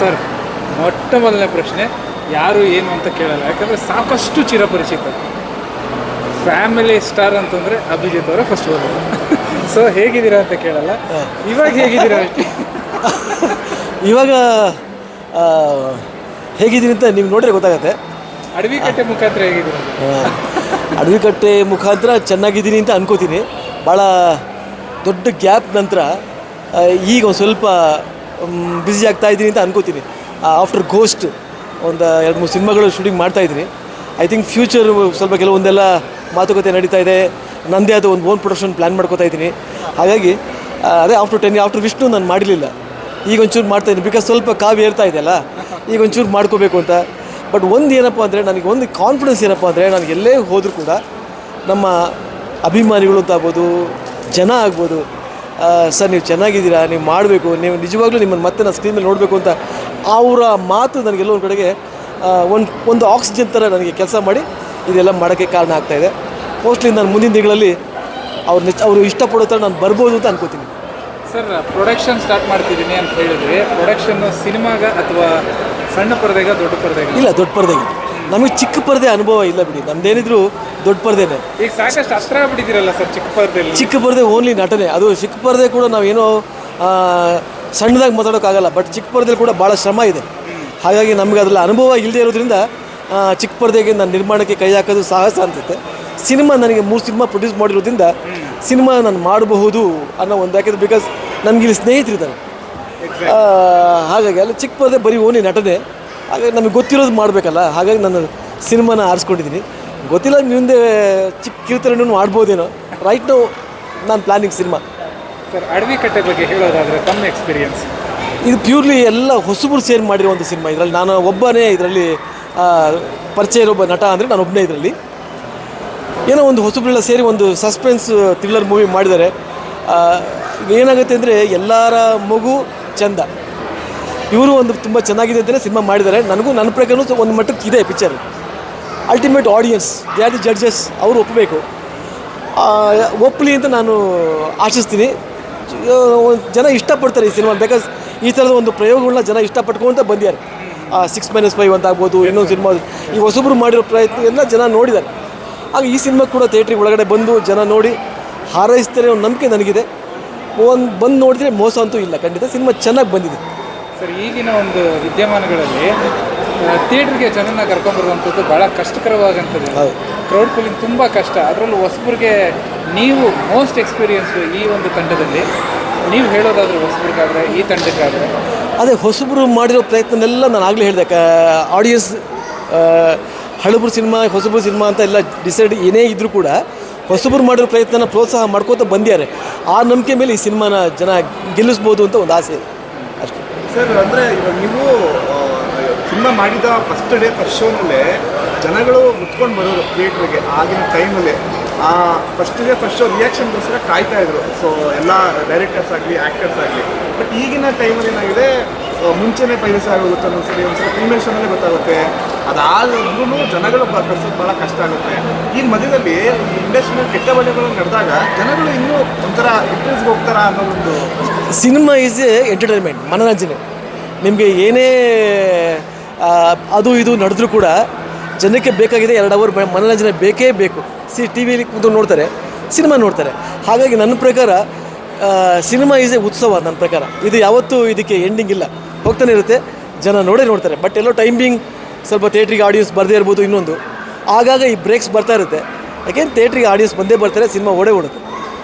Sir ಮೊಟ್ಟ ಮೊದಲನೇ ಪ್ರಶ್ನೆ ಯಾರು ಏನು ಅಂತ ಕೇಳಲ್ಲ. ಯಾಕಂದರೆ ಸಾಕಷ್ಟು ಚಿರಪರಿಚಿತ. ಫ್ಯಾಮಿಲಿ ಸ್ಟಾರ್ ಅಂತಂದರೆ ಅಭಿಜಿತ್ ಅವರ ಫಸ್ಟ್ ಬರೋದು ಸೊ ಹೇಗಿದ್ದೀರಾ ಅಂತ ಕೇಳಲ್ಲ. ಇವಾಗ ಹೇಗಿದ್ದೀರಾ ಇವಾಗ ಹೇಗಿದ್ದೀರಿ ಹೇಗಿದ್ದೀನಿ ಅಂತ ನಿಮ್ಗೆ ನೋಡಿದ್ರೆ ಗೊತ್ತಾಗತ್ತೆ. ಅಡವಿ ಕಟ್ಟೆ ಮುಖಾಂತರ ಹೇಗಿದ್ದೀರಾ? ಅಡವಿಕಟ್ಟೆ ಮುಖಾಂತರ ಚೆನ್ನಾಗಿದ್ದೀನಿ ಅಂತ ಅನ್ಕೋತೀನಿ. ಭಾಳ ದೊಡ್ಡ ಗ್ಯಾಪ್ ನಂತರ ಈಗ ಒಂದು ಸ್ವಲ್ಪ ಬ್ಯುಸಿ ಆಗ್ತಾ ಇದ್ದೀನಿ ಅಂತ ಅನ್ಕೋತೀನಿ. ಆಫ್ಟರ್ ಗೋಸ್ಟ್ ಒಂದು ಎರಡು ಮೂರು ಸಿನಿಮಾಗಳು ಶೂಟಿಂಗ್ ಮಾಡ್ತಾ ಇದ್ದೀನಿ. ಐ ಥಿಂಕ್ ಫ್ಯೂಚರ್ ಸ್ವಲ್ಪ ಕೆಲವೊಂದೆಲ್ಲ ಮಾತುಕತೆ ನಡೀತಾ ಇದೆ. ನನ್ನದೇ ಅದು ಒಂದು ಓನ್ ಪ್ರೊಡಕ್ಷನ್ ಪ್ಲ್ಯಾನ್ ಮಾಡ್ಕೋತಾ ಇದ್ದೀನಿ. ಹಾಗಾಗಿ ಅದೇ ಆಫ್ಟರ್ ಟೆನ್ ಆಫ್ಟರ್ ವಿಷ್ಣು ನಾನು ಮಾಡಲಿಲ್ಲ ಈಗ ಒಂಚೂರು ಮಾಡ್ತಾ ಇದ್ದೀನಿ. ಬಿಕಾಸ್ ಸ್ವಲ್ಪ ಕಾವ್ಯ ಏರ್ತಾ ಇದೆಯಲ್ಲ ಈಗ ಒಂಚೂರು ಮಾಡ್ಕೋಬೇಕು ಅಂತ. ಬಟ್ ಒಂದು ಏನಪ್ಪ ಅಂದರೆ ನನಗೆ ಒಂದು ಕಾನ್ಫಿಡೆನ್ಸ್ ಏನಪ್ಪ ಅಂದರೆ ನಾನು ಎಲ್ಲೇ ಹೋದರೂ ಕೂಡ ನಮ್ಮ ಅಭಿಮಾನಿಗಳು ಅಂತ ಜನ ಆಗ್ಬೋದು ಸರ್ ನೀವು ಚೆನ್ನಾಗಿದ್ದೀರಾ? ನೀವು ಮಾಡಬೇಕು. ನೀವು ನಿಜವಾಗ್ಲೂ ನಿಮ್ಮನ್ನು ಮತ್ತೆ ನಾನು ಸ್ಕ್ರೀನ್ ಮೇಲೆ ನೋಡಬೇಕು ಅಂತ ಅವರ ಮಾತು ನನಗೆಲ್ಲೋ ಒಂದು ಕಡೆಗೆ ಒಂದು ಒಂದು ಆಕ್ಸಿಜನ್ ಥರ ನನಗೆ ಕೆಲಸ ಮಾಡಿ ಇದೆಲ್ಲ ಮಾಡೋಕ್ಕೆ ಕಾರಣ ಆಗ್ತಾಯಿದೆ ಮೋಸ್ಟ್ಲಿ ನಾನು ಮುಂದಿನ ದಿನಗಳಲ್ಲಿ ಅವ್ರು ಅವರು ಇಷ್ಟಪಡೋ ಥರ ನಾನು ಬರ್ಬೋದು ಅಂತ ಅನ್ಕೋತೀನಿ. ಸರ್ ಪ್ರೊಡಕ್ಷನ್ ಸ್ಟಾರ್ಟ್ ಮಾಡ್ತಿದ್ದೀನಿ ಅಂತ ಹೇಳಿದ್ರೆ. ಪ್ರೊಡಕ್ಷನ್ನು ಸಿನಿಮಾಗ ಅಥವಾ ಸಣ್ಣ ಪರದೆಗ ದೊಡ್ಡ ಪರದೆಗ? ಇಲ್ಲ ದೊಡ್ಡ ಪರದೆಗೆ. ನಮಗೆ ಚಿಕ್ಕ ಪರದೆ ಅನುಭವ ಇಲ್ಲ ಬಿಡಿ. ನಮ್ದೇನಿದ್ರು ದೊಡ್ಡ ಪರದೆನೇ. ಈಗ ಸಾಕಷ್ಟು ಅಸ್ತ್ರ ಸರ್ ಚಿಕ್ಕ ಪರದೆಯಲ್ಲಿ? ಚಿಕ್ಕ ಪರದೆ ಓನ್ಲಿ ನಟನೆ. ಅದು ಚಿಕ್ಕ ಪರದೆ ಕೂಡ ನಾವೇನೋ ಸಣ್ಣದಾಗಿ ಮಾತಾಡೋಕ್ಕಾಗಲ್ಲ ಬಟ್ ಚಿಕ್ಕ ಪರದೆ ಕೂಡ ಭಾಳ ಶ್ರಮ ಇದೆ. ಹಾಗಾಗಿ ನಮಗೆ ಅದರಲ್ಲಿ ಅನುಭವ ಇಲ್ಲದೆ ಇರೋದ್ರಿಂದ ಚಿಕ್ಕ ಪರದೆಗೆ ನಾನು ನಿರ್ಮಾಣಕ್ಕೆ ಕೈ ಹಾಕೋದು ಸಾಹಸ ಅನ್ಸುತ್ತೆ. ಸಿನಿಮಾ ನನಗೆ ಮೂರು ಸಿನಿಮಾ ಪ್ರೊಡ್ಯೂಸ್ ಮಾಡಿರೋದ್ರಿಂದ ಸಿನಿಮಾ ನಾನು ಮಾಡಬಹುದು ಅನ್ನೋ ಒಂದು ಯಾಕೆಂದ್ರೆ ಬಿಕಾಸ್ ನನಗೆ ಇಲ್ಲಿ ಸ್ನೇಹಿತರಿದ್ದಾರೆ. ಹಾಗಾಗಿ ಅಲ್ಲಿ ಚಿಕ್ಕ ಪರದೆ ಬರೀ ಓನ್ಲಿ ನಟನೆ. ಹಾಗಾಗಿ ನಮಗೆ ಗೊತ್ತಿರೋದು ಮಾಡಬೇಕಲ್ಲ ಹಾಗಾಗಿ ನಾನು ಸಿನಿಮಾನ ಆರಿಸ್ಕೊಂಡಿದ್ದೀನಿ. ಗೊತ್ತಿಲ್ಲ ಮುಂದೆ ಚಿಕ್ಕ ಕಿರುತೆರನೂ ಮಾಡ್ಬೋದೇನೋ ರೈಟ್ ನಾವು ನಾನು ಪ್ಲಾನಿಂಗ್ ಸಿನಿಮಾ. ಸರ್ ಅಡವಿ ಕಟ್ಟೆ ಬಗ್ಗೆ ಹೇಳೋದಾದರೆ ತಮ್ಮ ಎಕ್ಸ್ಪೀರಿಯನ್ಸ್ ಇದು ಪ್ಯೂರ್ಲಿ ಎಲ್ಲ ಹೊಸಬರು ಸೇರಿ ಮಾಡಿರೋ ಒಂದು ಸಿನಿಮಾ. ಇದರಲ್ಲಿ ನಾನು ಒಬ್ಬನೇ ಇದರಲ್ಲಿ ಪರಿಚಯ ಇರೋ ಒಬ್ಬ ನಟ ಅಂದರೆ ನಾನು ಒಬ್ಬನೇ ಇದರಲ್ಲಿ. ಏನೋ ಒಂದು ಹೊಸಬರೆಲ್ಲ ಸೇರಿ ಒಂದು ಸಸ್ಪೆನ್ಸ್ ಥ್ರಿಲ್ಲರ್ ಮೂವಿ ಮಾಡಿದ್ದಾರೆ. ಏನಾಗುತ್ತೆ ಅಂದರೆ ಎಲ್ಲರ ಮಗು ಚಂದ. ಇವರು ಒಂದು ತುಂಬ ಚೆನ್ನಾಗಿದೆ ಅಂತಲೇ ಸಿನಿಮಾ ಮಾಡಿದ್ದಾರೆ. ನನಗೂ ನನ್ನ ಪ್ರಕಾರನೂ ಒಂದು ಮಟ್ಟಕ್ಕೆ ಇದೆ picture ultimate audience they are the judges ಅವರು ಒಪ್ಪಬೇಕು ಒಪ್ಪಲಿ ಅಂತ ನಾನು ಆಶಿಸ್ತೀನಿ. ಜನ ಇಷ್ಟಪಡ್ತಾರೆ ಈ ಸಿನಿಮಾ ಬಿಕಾಸ್ ಈ ಥರದ ಒಂದು ಪ್ರಯೋಗಗಳನ್ನ ಜನ ಇಷ್ಟಪಟ್ಕೊಂತ ಬಂದಿದ್ದಾರೆ. ಸಿಕ್ಸ್ ಮೈನಸ್ ಫೈವ್ ಅಂತ ಆಗ್ಬೋದು, ಇನ್ನೊಂದು ಸಿನಿಮಾ. ಈ ಹೊಸಬ್ರು ಮಾಡಿರೋ ಪ್ರಯತ್ನ ಎಲ್ಲ ಜನ ನೋಡಿದ್ದಾರೆ. ಆಗ ಈ ಸಿನಿಮಾ ಕೂಡ ಥಿಯೇಟ್ರಿಗೆ ಒಳಗಡೆ ಬಂದು ಜನ ನೋಡಿ ಹಾರೈಸ್ತಾರೆ ಒಂದು ನಂಬಿಕೆ ನನಗಿದೆ. ಒಂದು ಬಂದು ನೋಡಿದ್ರೆ ಮೋಸ ಅಂತೂ ಇಲ್ಲ. ಖಂಡಿತ ಸಿನಿಮಾ ಚೆನ್ನಾಗಿ ಬಂದಿದೆ. ಸರ್ ಈಗಿನ ಒಂದು ವಿದ್ಯಮಾನಗಳಲ್ಲಿ ಥಿಯೇಟ್ರಿಗೆ ಜನನ ಕರ್ಕೊಂಡ್ಬರುವಂಥದ್ದು ಭಾಳ ಕಷ್ಟಕರವಾಗಂಥದ್ದು ಹೌದು. ಕ್ರೌಡ್ ಪುಲಿಂಗ್ ತುಂಬ ಕಷ್ಟ. ಅದರಲ್ಲೂ ಹೊಸಬ್ರಿಗೆ ನೀವು ಮೋಸ್ಟ್ ಎಕ್ಸ್ಪೀರಿಯನ್ಸ್ ಈ ಒಂದು ತಂಡದಲ್ಲಿ. ನೀವು ಹೇಳೋದಾದ್ರೆ ಹೊಸಬ್ರಿಗಾದ್ರೆ ಈ ತಂಡಕ್ಕಾದ್ರೆ. ಅದೇ ಹೊಸಬರು ಮಾಡಿರೋ ಪ್ರಯತ್ನನೆಲ್ಲ ನಾನು ಆಗಲೇ ಹೇಳಿದೆ. ಆಡಿಯನ್ಸ್ ಹಳಬ್ರು ಸಿನಿಮಾ ಹೊಸಬ್ರು ಸಿನಿಮಾ ಅಂತ ಎಲ್ಲ ಡಿಸೈಡ್ ಏನೇ ಇದ್ದರೂ ಕೂಡ ಹೊಸಬ್ರು ಮಾಡಿರೋ ಪ್ರಯತ್ನನ ಪ್ರೋತ್ಸಾಹ ಮಾಡ್ಕೋತ ಬಂದಿದ್ದಾರೆ. ಆ ನಂಬಿಕೆ ಮೇಲೆ ಈ ಸಿನಿಮಾನ ಜನ ಗೆಲ್ಲಿಸ್ಬೋದು ಅಂತ ಒಂದು ಆಸೆ ಇದೆ. ಸರ್ ಅಂದರೆ ಇವಾಗ ನೀವು ಸಿನಿಮಾ ಮಾಡಿದ ಫಸ್ಟ್ ಡೇ ಫಸ್ಟ್ ಶೋನಲ್ಲೇ ಜನಗಳು ಮುತ್ಕೊಂಡು ಬರೋರು ಥಿಯೇಟ್ರಿಗೆ ಆಗಿನ ಟೈಮಲ್ಲಿ ಆ ಫಸ್ಟ್ ಡೇ ಫಸ್ಟ್ ಶೋ ರಿಯಾಕ್ಷನ್ಗೋಸ್ಕರ ಕಾಯ್ತಾ ಇದ್ರು. ಸೊ ಎಲ್ಲ ಡೈರೆಕ್ಟರ್ಸ್ ಆಗಲಿ ಆ್ಯಕ್ಟರ್ಸ್ ಆಗಲಿ. ಬಟ್ ಈಗಿನ ಟೈಮಲ್ಲಿ ಏನಾಗಿದೆ ಮುಂಚೆನೇ ಪೈರಸ್ ಆಗೋಗುತ್ತೆ ಒಂದೊಂದ್ಸರಿ ಒಂದ್ಸಲ ಪ್ರೀಮಿಯರ್ ಶೋನಲ್ಲೇ ಗೊತ್ತಾಗುತ್ತೆ. ಅದಾದ್ರೂ ಜನಗಳು ಕಳ್ಸೋದು ಭಾಳ ಕಷ್ಟ ಆಗುತ್ತೆ. ಈ ಮಧ್ಯದಲ್ಲಿ ಇಂಡಸ್ಟ್ರಿನ ಕೆಟ್ಟ ಬಳೆಗಳು ನಡೆದಾಗ ಜನಗಳು ಇನ್ನೂ ಒಂಥರ ಹೋಗ್ತಾರ ಅನ್ನೋ ಒಂದು ಸಿನಿಮಾ ಈಸ್ ಎಂಟರ್ಟೈನ್ಮೆಂಟ್ ಮನೋರಂಜನೆ. ನಿಮಗೆ ಏನೇ ಅದು ಇದು ನಡೆದ್ರೂ ಕೂಡ ಜನಕ್ಕೆ ಬೇಕಾಗಿದೆ ಎರಡು ಅವರ್ ಮನೋರಂಜನೆ ಬೇಕೇ ಬೇಕು. ಸಿ ಟಿ ವಿಲಿ ಕೂತು ನೋಡ್ತಾರೆ ಸಿನಿಮಾ ನೋಡ್ತಾರೆ. ಹಾಗಾಗಿ ನನ್ನ ಪ್ರಕಾರ ಸಿನಿಮಾ ಈಸ್ ಎ ಉತ್ಸವ ನನ್ನ ಪ್ರಕಾರ. ಇದು ಯಾವತ್ತೂ ಇದಕ್ಕೆ ಎಂಡಿಂಗ್ ಇಲ್ಲ. ಹೋಗ್ತಾನೆ ಇರುತ್ತೆ. ಜನ ನೋಡೇ ನೋಡ್ತಾರೆ. ಬಟ್ ಎಲ್ಲೋ ಟೈಮಿಂಗ್ ಸ್ವಲ್ಪ ಥಿಯೇಟ್ರಿಗೆ ಆಡಿಯನ್ಸ್ ಬರದೇ ಇರ್ಬೋದು ಇನ್ನೊಂದು. ಆಗಾಗ ಈ ಬ್ರೇಕ್ಸ್ ಬರ್ತಾ ಇರುತ್ತೆ. ಯಾಕೆಂದ್ರೆ ಥಿಯೇಟ್ರಿಗೆ ಆಡಿಯನ್ಸ್ ಬಂದೇ ಬರ್ತಾರೆ, ಸಿನಿಮಾ ಓಡೇ ಓಡುತ್ತೆ.